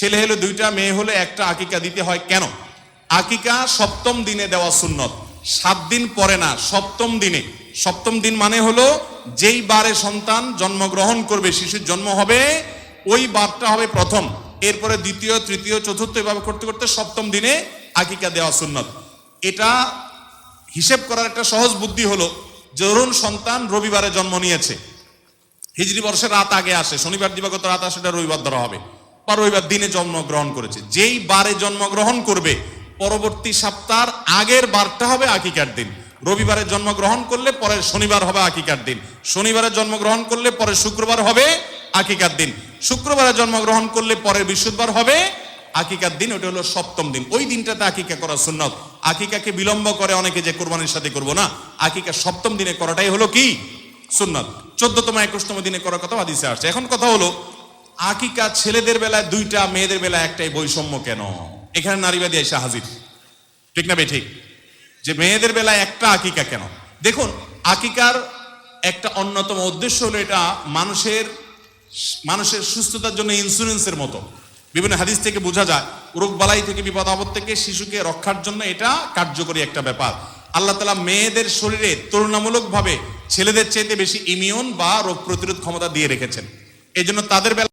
ছেলে হলে দুইটা, মেয়ে হলে একটা আকিকা দিতে হয় কেন? আকিকা সপ্তম দিনে দেওয়া সুন্নত। সাত দিন পরে না, সপ্তম দিনে। সপ্তম দিন মানে হলো যেই বারে সন্তান জন্মগ্রহণ করবে, শিশুর জন্ম হবে, ওই বারটা হবে প্রথম। এরপরে দ্বিতীয়, তৃতীয়, চতুর্থ এভাবে করতে করতে সপ্তম দিনে আকিকা দেওয়া সুন্নত। এটা হিসেব করার একটা সহজ বুদ্ধি হলো ধরুন সন্তান রবিবারে জন্ম নিয়েছে। হিজরি বর্ষের রাত আগে আসে, শনিবার দিবাগত রাত আসে, এটা রবিবার ধরা হবে। রবিবার দিনে জন্মগ্রহণ করেছে। যেই বারে জন্মগ্রহণ করবে, পরবর্তী সপ্তাহ আগের বারটা হবে আকিকার দিন। রবিবারে জন্মগ্রহণ করলে পরের শনিবার হবে আকিকার দিন। শনিবারে জন্মগ্রহণ করলে পরের শুক্রবার হবে আকিকার দিন। শুক্রবারে জন্মগ্রহণ করলে পরের বৃহস্পতিবার হবে আকিকার দিন ওটা হলো সপ্তম দিন। ওই দিনটাতে আকিকা করা সুন্নত। আকিকাকে বিলম্ব করে অনেকে যে কোরবানির সাথে করব না, আকিকা সপ্তম দিনে করাটাই হলো কি? সুন্নত। চোদ্দতম, একুশতম দিনে করার কথা হাদিসে আসছে। এখন কথা হলো আকিকা ছেলেদের বেলায় দুইটা, মেয়েদের বেলায় একটাই বৈষম্য কেন? এখানে নারীবাদী এসে হাজির। ঠিক না ঠিক? যে মেয়েদের বেলায় একটা আকিকা কেন? দেখুন, আকিকার একটা অন্যতম উদ্দেশ্য হলো এটা মানুষের মানুষের সুস্থতার জন্য ইন্স্যুরেন্সের মতো। বিভিন্ন হাদিস থেকে বোঝা যায় রোগ বালাই থেকে বিপদ আপদ থেকে শিশুকে রক্ষার জন্য এটা কার্যকরী একটা ব্যাপার। আল্লাহ তালা মেয়েদের শরীরে তুলনামূলকভাবে ছেলেদের চাইতে বেশি ইমিউন বা রোগ প্রতিরোধ ক্ষমতা দিয়ে রেখেছেন। এই জন্য তাদের বেলা